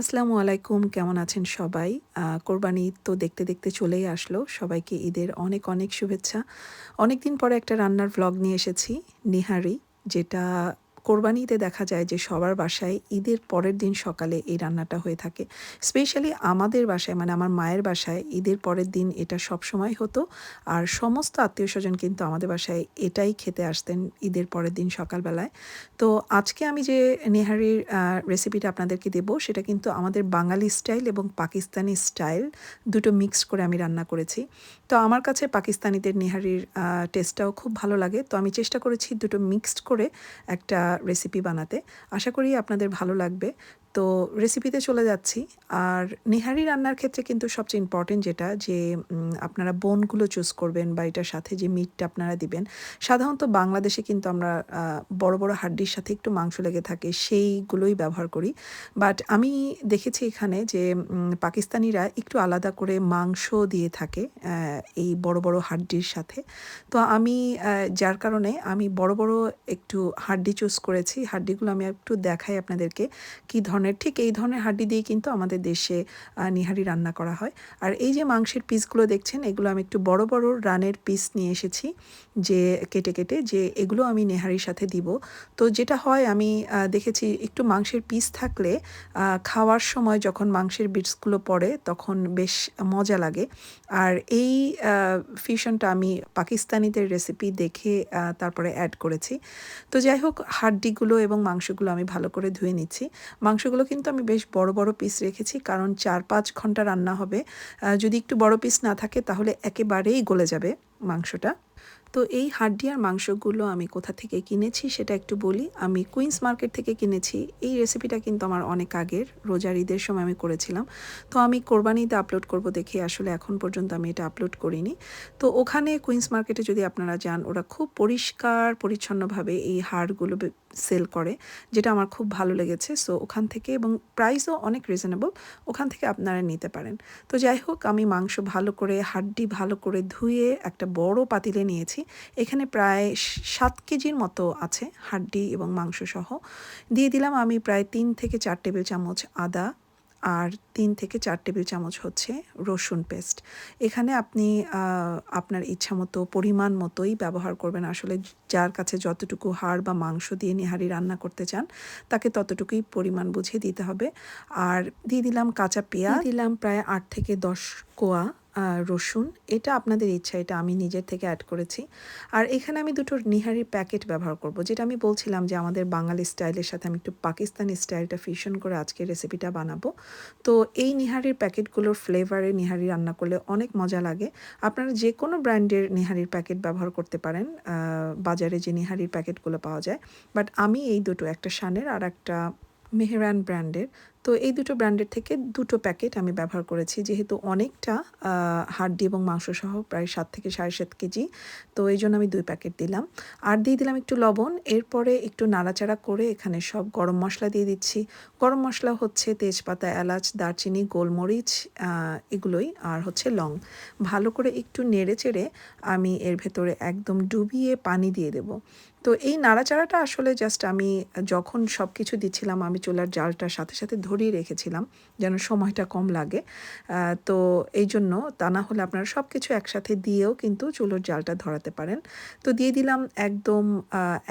আসসালামু আলাইকুম, কেমন আছেন সবাই? কোরবানি ঈদ তো দেখতে দেখতে চলেই আসলো। সবাইকে ঈদের অনেক অনেক শুভেচ্ছা। অনেক দিন পরে একটা রান্নার ভ্লগ নিয়ে এসেছি, নিহারি, যেটা কোরবানিতে দেখা যায় যে সবার বাসায় ঈদের পরের দিন সকালে এই রান্নাটা হয়ে থাকে। স্পেশালি আমাদের বাসায় মানে আমার মায়ের বাসায় ঈদের পরের দিন এটা সব সময় হতো। আর সমস্ত আত্মীয় স্বজন কিন্তু আমাদের বাসায় এটাই খেতে আসতেন ঈদের পরের দিন সকালবেলায়। তো আজকে আমি যে নেহারির রেসিপিটা আপনাদেরকে দেবো, সেটা কিন্তু আমাদের বাঙালি স্টাইল এবং পাকিস্তানি স্টাইল দুটো মিক্স করে আমি রান্না করেছি। তো আমার কাছে পাকিস্তানিদের নেহারির টেস্টটাও খুব ভালো লাগে। তো আমি চেষ্টা করেছি দুটো মিক্সড করে একটা রেসিপি বানাতে। আশা করি আপনাদের ভালো লাগবে। তো রেসিপিতে চলে যাচ্ছি। আর নেহারি রান্নার ক্ষেত্রে কিন্তু সবচেয়ে ইম্পর্টেন্ট যেটা যে আপনারা বোনগুলো চুজ করবেন বা এটার সাথে যে মিটটা আপনারা দিবেন, সাধারণত বাংলাদেশে কিন্তু আমরা বড় বড় হাড্ডির সাথে একটু মাংস লেগে থাকে, সেইগুলোই ব্যবহার করি। বাট আমি দেখেছি এখানে যে পাকিস্তানিরা একটু আলাদা করে মাংস দিয়ে থাকে এই বড় বড় হাড্ডির সাথে। তো আমি যার কারণে আমি বড় বড় একটু হাড্ডি চুজ করেছি। হাড্ডিগুলো আমি একটু দেখাই আপনাদেরকে, কী ধরনের ঠিক এই ধরনের হাড্ডি দিয়ে কিন্তু আমাদের দেশে নিহারি রান্না করা হয়। আর এই যে মাংসের পিসগুলো দেখছেন, এগুলো আমি একটু বড় বড় রানের পিস নিয়ে এসেছি, যে কেটে কেটে, যে এগুলো আমি নেহারির সাথে দিব। তো যেটা হয়, আমি দেখেছি একটু মাংসের পিস থাকলে খাওয়ার সময় যখন মাংসের বিটসগুলো পড়ে, তখন বেশ মজা লাগে। আর এই ফিউশনটা আমি পাকিস্তানিদের রেসিপি দেখে তারপরে অ্যাড করেছি। তো যাই হোক, হাড্ডিগুলো এবং মাংসগুলো আমি ভালো করে ধুয়ে নিচ্ছি। মাংসগুলো কিন্তু আমি বেশ বড় বড় পিস রেখেছি, কারণ চার, পাঁচ ঘণ্টা রান্না হবে। যদি একটু বড় পিস না থাকে, তাহলে একেবারেই গলে যাবে মাংসটা। তো এই হাড্ডি আর মাংসগুলো আমি কোথা থেকে কিনেছি সেটা একটু বলি। আমি কুইন্স মার্কেট থেকে কিনেছি। এই রেসিপিটা কিন্তু আমার অনেক আগের। রোজার ঈদের সময় আমি করেছিলাম। তো আমি কোরবানিতে আপলোড করব দেখে আসলে এখন পর্যন্ত আমি এটা আপলোড করিনি। তো ওখানে কুইন্স মার্কেটে যদি আপনারা যান, ওরা খুব পরিষ্কার, পরিচ্ছন্নভাবে এই হাড়গুলো সেল করে, যেটা আমার খুব ভালো লেগেছে। সো ওখান থেকে এবং প্রাইসও অনেক রিজনেবল ওখান থেকে আপনারা নিতে পারেন। তো যাই হোক, আমি মাংস ভালো করে, হাড্ডি ভালো করে ধুয়ে একটা বড় পাতিলে নিয়েছি। এখানে প্রায় সাত কেজির মতো আছে হাড্ডি এবং মাংস সহ দিয়ে দিলাম আমি প্রায় তিন থেকে চার টেবিল চামচ আদা আর তিন থেকে চার টেবিল চামচ হচ্ছে রসুন পেস্ট। এখানে আপনি আপনার ইচ্ছা মতো, পরিমাণ মতোই ব্যবহার করবেন। আসলে যার কাছে যতটুকু হাড় বা মাংস দিয়ে নিহারি রান্না করতে চান, তাকে ততটুকুই পরিমাণ বুঝে দিতে হবে। আর দিয়ে দিলাম কাঁচা পেঁয়াজ। দিলাম প্রায় আট থেকে দশ কোয়া রসুন, এটা আপনাদের ইচ্ছা, এটা আমি নিজের থেকে অ্যাড করেছি। আর এখানে আমি দুটো নিহারির প্যাকেট ব্যবহার করব, যেটা আমি বলছিলাম যে আমাদের বাঙালি স্টাইলের সাথে আমি একটু পাকিস্তানি স্টাইলটা ফিউশন করে আজকে রেসিপিটা বানাবো। তো এই নিহারির প্যাকেটগুলোর ফ্লেভারে নিহারি রান্না করলে অনেক মজা লাগে। আপনারা যে কোনো ব্র্যান্ডের নিহারির প্যাকেট ব্যবহার করতে পারেন বাজারে যে নিহারির প্যাকেটগুলো পাওয়া যায়। বাট আমি এই দুটো, একটা শানের আর একটা মেহরান ব্র্যান্ডের তো এই দুটো ব্র্যান্ডের থেকে দুটো প্যাকেট আমি ব্যবহার করেছি। যেহেতু অনেকটা হাড্ডি এবং মাংস সহ প্রায় সাত থেকে সাড়ে সাত কেজি, তো এই জন্য আমি দুই প্যাকেট দিলাম। আর দিয়ে দিলাম একটু লবণ, এরপরে একটু নাড়াচাড়া করে এখানে সব গরম মশলা দিয়ে দিচ্ছি। গরম মশলা হচ্ছে তেজপাতা, এলাচ, দারচিনি, গোলমরিচ এগুলোই, আর হচ্ছে লং। ভালো করে একটু নেড়ে চেড়ে আমি এর ভেতরে একদম ডুবিয়ে পানি দিয়ে দেব। তো এই নাড়াচাড়াটা আসলে জাস্ট আমি যখন সব কিছু দিচ্ছিলাম, আমি চুলার জালটার সাথে সাথে ধরিয়ে রেখেছিলাম, যেন সময়টা কম লাগে। তো এই জন্য তা না হলে আপনারা সব কিছু একসাথে দিয়েও কিন্তু চুলোর জালটা ধরাতে পারেন। তো দিয়ে দিলাম একদম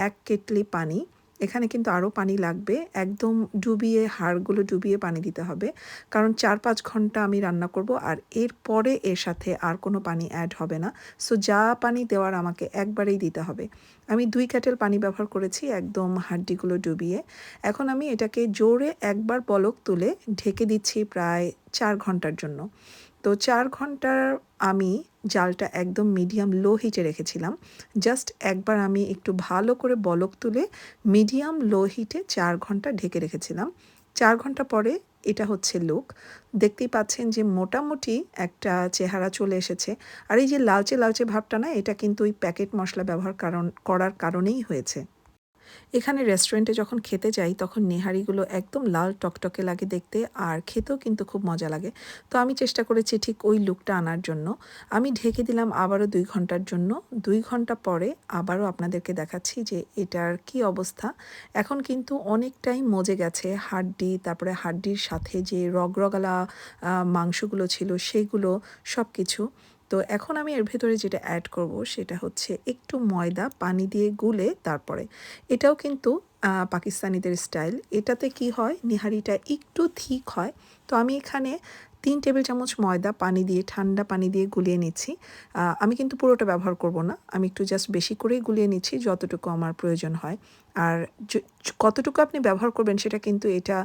এক কেটলি পানি। এখানে কিন্তু আরও পানি লাগবে। একদম ডুবিয়ে, হাড়গুলো ডুবিয়ে পানি দিতে হবে। কারণ চার পাঁচ ঘণ্টা আমি রান্না করব আর এরপরে এর সাথে আর কোনো পানি অ্যাড হবে না। সো যা পানি দেওয়ার আমাকে একবারেই দিতে হবে। আমি দুই ক্যাটেল পানি ব্যবহার করেছি একদম হাড্ডিগুলো ডুবিয়ে। এখন আমি এটাকে জোরে একবার পলক তুলে ঢেকে দিচ্ছি প্রায় চার ঘণ্টার জন্য। তো চার ঘণ্টার আমি জালটা একদম মিডিয়াম লো হিটে রেখেছিলাম। জাস্ট একবার আমি একটু ভালো করে বলক তুলে মিডিয়াম লো হিটে চার ঘণ্টা ঢেকে রেখেছিলাম। চার ঘণ্টা পরে এটা হচ্ছে লুক দেখতেই পাচ্ছেন যে মোটামুটি একটা চেহারা চলে এসেছে। আর এই যে লালচে লালচে ভাবটা না, এটা কিন্তু ওই প্যাকেট মশলা ব্যবহার কারণ, করার কারণেই হয়েছে। এখানে রেস্টুরেন্টে যখন খেতে যাই, তখন নেহারিগুলো একদম লাল টকটকে লাগে দেখতে আর খেতেও কিন্তু খুব মজা লাগে। তো আমি চেষ্টা করেছি ঠিক ওই লুকটা আনার জন্য। আমি ঢেকে দিলাম আবারও দুই ঘণ্টার জন্য। দুই ঘণ্টা পরে আবারও আপনাদেরকে দেখাচ্ছি যে এটার কি অবস্থা। এখন কিন্তু অনেকটাই মজে গেছে হাড্ডি, তারপরে হাড্ডির সাথে যে রগরগালা মাংসগুলো ছিল সেগুলো সব কিছু তো এখন আমি এর ভেতরে যেটা অ্যাড করব সেটা হচ্ছে একটু ময়দা পানি দিয়ে গুলে তারপরে। এটাও কিন্তু পাকিস্তানিদের স্টাইল এটাতে কি হয়? নিহারিটা একটু থিক হয়। তো আমি এখানে তিন টেবিল চামচ ময়দা পানি দিয়ে, ঠান্ডা পানি দিয়ে গুলিয়ে নিচ্ছি। আমি কিন্তু পুরোটা ব্যবহার করব না। আমি একটু জাস্ট বেশি করেই গুলিয়ে নিচ্ছি যতটুকু আমার প্রয়োজন হয়। আর কতটুকু আপনি ব্যবহার করবেন সেটা কিন্তু এটা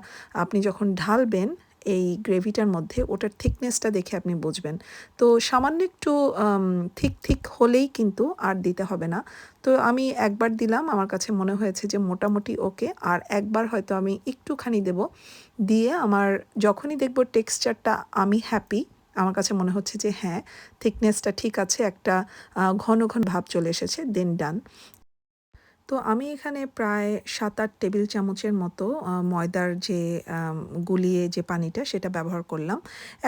আপনি যখন ঢালবেন এই গ্রেভিটার মধ্যে ওটার থিকনেসটা দেখে আপনি বুঝবেন। তো সামান্য একটু থিক থিক হলেই কিন্তু আর দিতে হবে না। তো আমি একবার দিলাম, আমার কাছে মনে হয়েছে যে মোটামুটি ওকে, আর একবার হয়তো আমি একটুখানি দেব। দিয়ে আমার যখনই দেখব টেক্সচারটা আমি হ্যাপি আমার কাছে মনে হচ্ছে যে হ্যাঁ থিকনেসটা ঠিক আছে, একটা ঘন ঘন ভাব চলে এসেছে দেন ডান তো আমি এখানে প্রায় সাত আট টেবিল চামচের মতো ময়দার যে গুলিয়ে যে পানিটা সেটা ব্যবহার করলাম।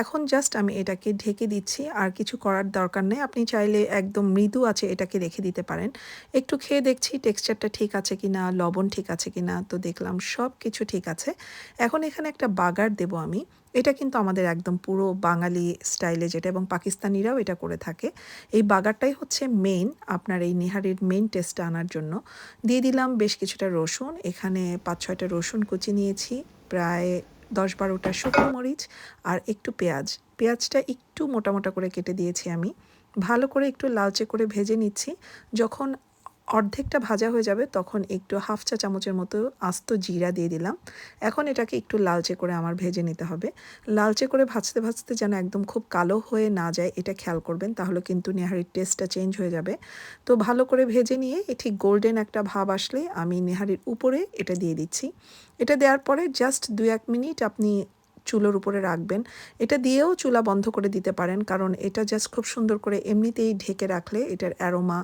এখন জাস্ট আমি এটাকে ঢেকে দিচ্ছি। আর কিছু করার দরকার নেই। আপনি চাইলে একদম মৃদু আছে এটাকে রেখে দিতে পারেন। একটু খেয়ে দেখছি টেক্সচারটা ঠিক আছে কি না লবণ ঠিক আছে কি না তো দেখলাম সব কিছু ঠিক আছে। এখন এখানে একটা বাগার দেব আমি। এটা কিন্তু আমাদের একদম পুরো বাঙালি স্টাইলে যেটা এবং পাকিস্তানিরাও এটা করে থাকে। এই বাগারটাই হচ্ছে মেইন আপনার এই নিহারির মেইন টেস্টটা আনার জন্য। দিয়ে দিলাম বেশ কিছুটা রসুন, এখানে পাঁচ ছয়টা রসুন কুচি নিয়েছি, প্রায় দশ বারোটা শুকনো মরিচ আর একটু পেঁয়াজ। পেঁয়াজটা একটু মোটা মোটা করে কেটে দিয়েছি আমি। ভালো করে একটু লালচে করে ভেজে নিচ্ছি। যখন অর্ধেকটা ভাজা হয়ে যাবে, তখন একটু হাফ চা চামচের মতো আস্ত জিরা দিয়ে দিলাম। এখন এটাকে একটু লালচে করে আমার ভেজে নিতে হবে। লালচে করে ভাজতে ভাজতে যেন একদম খুব কালো হয়ে না যায়, এটা খেয়াল করবেন, তাহলে কিন্তু নেহারির টেস্টটা চেঞ্জ হয়ে যাবে। তো ভালো করে ভেজে নিয়ে ঠিক গোল্ডেন একটা ভাব আসলে আমি নেহারির উপরে এটা দিয়ে দিচ্ছি। এটা দেওয়ার পরে জাস্ট দু এক মিনিট আপনি চুলোর উপরে রাখবেন। এটা দিয়েও চুলা বন্ধ করে দিতে পারেন, কারণ এটা জাস্ট খুব সুন্দর করে এমনিতেই ঢেকে রাখলে এটার অ্যারোমা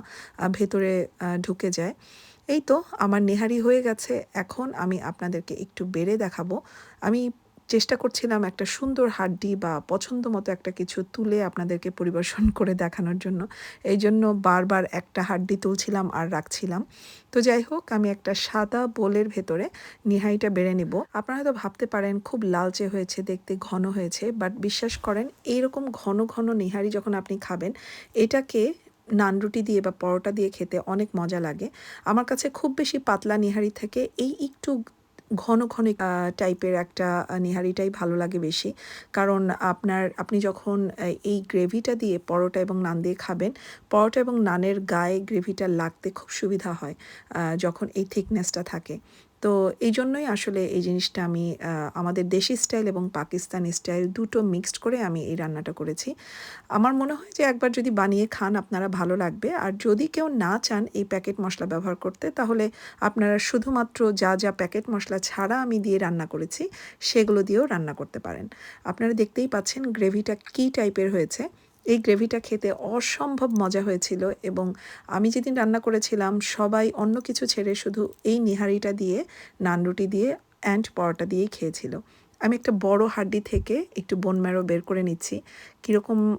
ভেতরে ঢুকে যায়। এই তো, আমার নেহারি হয়ে গেছে। এখন আমি আপনাদেরকে একটু বেড়ে দেখাবো। আমি চেষ্টা করছিলাম একটা সুন্দর হাড্ডি বা পছন্দ মতো একটা কিছু তুলে আপনাদেরকে পরিবেশন করে দেখানোর জন্য। এই জন্য বারবার একটা হাড্ডি তুলছিলাম আর রাখছিলাম। তো যাই হোক, আমি একটা সাদা বোলের ভেতরে নিহাইটা বেড়ে নিব। আপনারা হয়তো ভাবতে পারেন, খুব লালচে হয়েছে, দেখতে ঘন হয়েছে, বাট বিশ্বাস করেন, এইরকম ঘন ঘন নিহারি যখন আপনি খাবেন, এটাকে নান রুটি দিয়ে বা পরোটা দিয়ে খেতে অনেক মজা লাগে। আমার কাছে খুব বেশি পাতলা নিহারি থেকে, এই একটু ঘন ঘন টাইপের একটা নিহারিটাই ভালো লাগে বেশি। কারণ আপনার, আপনি যখন এই গ্রেভিটা দিয়ে পরোটা এবং নান দিয়ে খাবেন, পরোটা এবং নানের গায়ে গ্রেভিটা লাগতে খুব সুবিধা হয় যখন এই থিকনেসটা থাকে। তো এই জন্যই আসলে এই জিনিসটা আমি আমাদের দেশি স্টাইল এবং পাকিস্তানি স্টাইল দুটো মিক্সড করে আমি এই রান্নাটা করেছি। আমার মনে হয় যে একবার যদি বানিয়ে খান আপনারা ভালো লাগবে। আর যদি কেউ না চান এই প্যাকেট মশলা ব্যবহার করতে, তাহলে আপনারা শুধুমাত্র যা যা প্যাকেট মশলা ছাড়া আমি দিয়ে রান্না করেছি, সেগুলো দিয়েও রান্না করতে পারেন। আপনারা দেখতেই পাচ্ছেন গ্রেভিটা কী টাইপের হয়েছে। এই গ্রেভিটা খেতে অসম্ভব মজা হয়েছিল এবং আমি যেদিন রান্না করেছিলাম, সবাই অন্য কিছু ছেড়ে শুধু এই নিহারিটা দিয়ে, নান রুটি দিয়ে অ্যান্ড পরোটা দিয়েই খেয়েছিল। আমি একটা বড় হাড্ডি থেকে একটু বন বনমেরো বের করে নিচ্ছি। কীরকম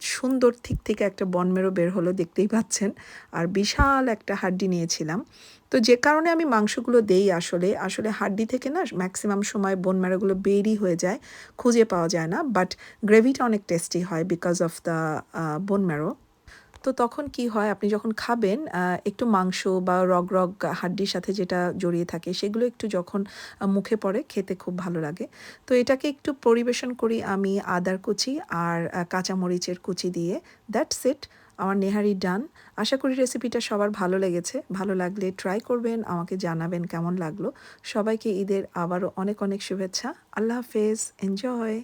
সুন্দর ঠিক থেকে একটা বন বনমেরো বের হলো দেখতেই পাচ্ছেন। আর বিশাল একটা হাড্ডি নিয়েছিলাম। তো যে কারণে আমি মাংসগুলো দেই আসলে। আসলে হাড্ডি থেকে না ম্যাক্সিমাম সময় বোন ম্যারোগুলো বেরই হয়ে যায়, খুঁজে পাওয়া যায় না। বাট গ্রেভিটা অনেক টেস্টি হয় because of the bone marrow তো তখন কি হয়? আপনি যখন খাবেন একটু মাংস বা রগ রগ হাড্ডির সাথে যেটা জড়িয়ে থাকে, সেগুলো একটু যখন মুখে পড়ে, খেতে খুব ভালো লাগে। তো এটাকে একটু পরিবেশন করি আমি আদার কুচি আর কাঁচামরিচের কুচি দিয়ে। দ্যাটস ইট আমার নেহারি ডান। আশা করি রেসিপিটা সবার ভালো লেগেছে। ভালো লাগলে ট্রাই করবেন, আমাকে জানাবেন কেমন লাগল। সবাইকে ঈদের আবারও অনেক অনেক শুভেচ্ছা। আল্লাহ হাফেজ। এনজয়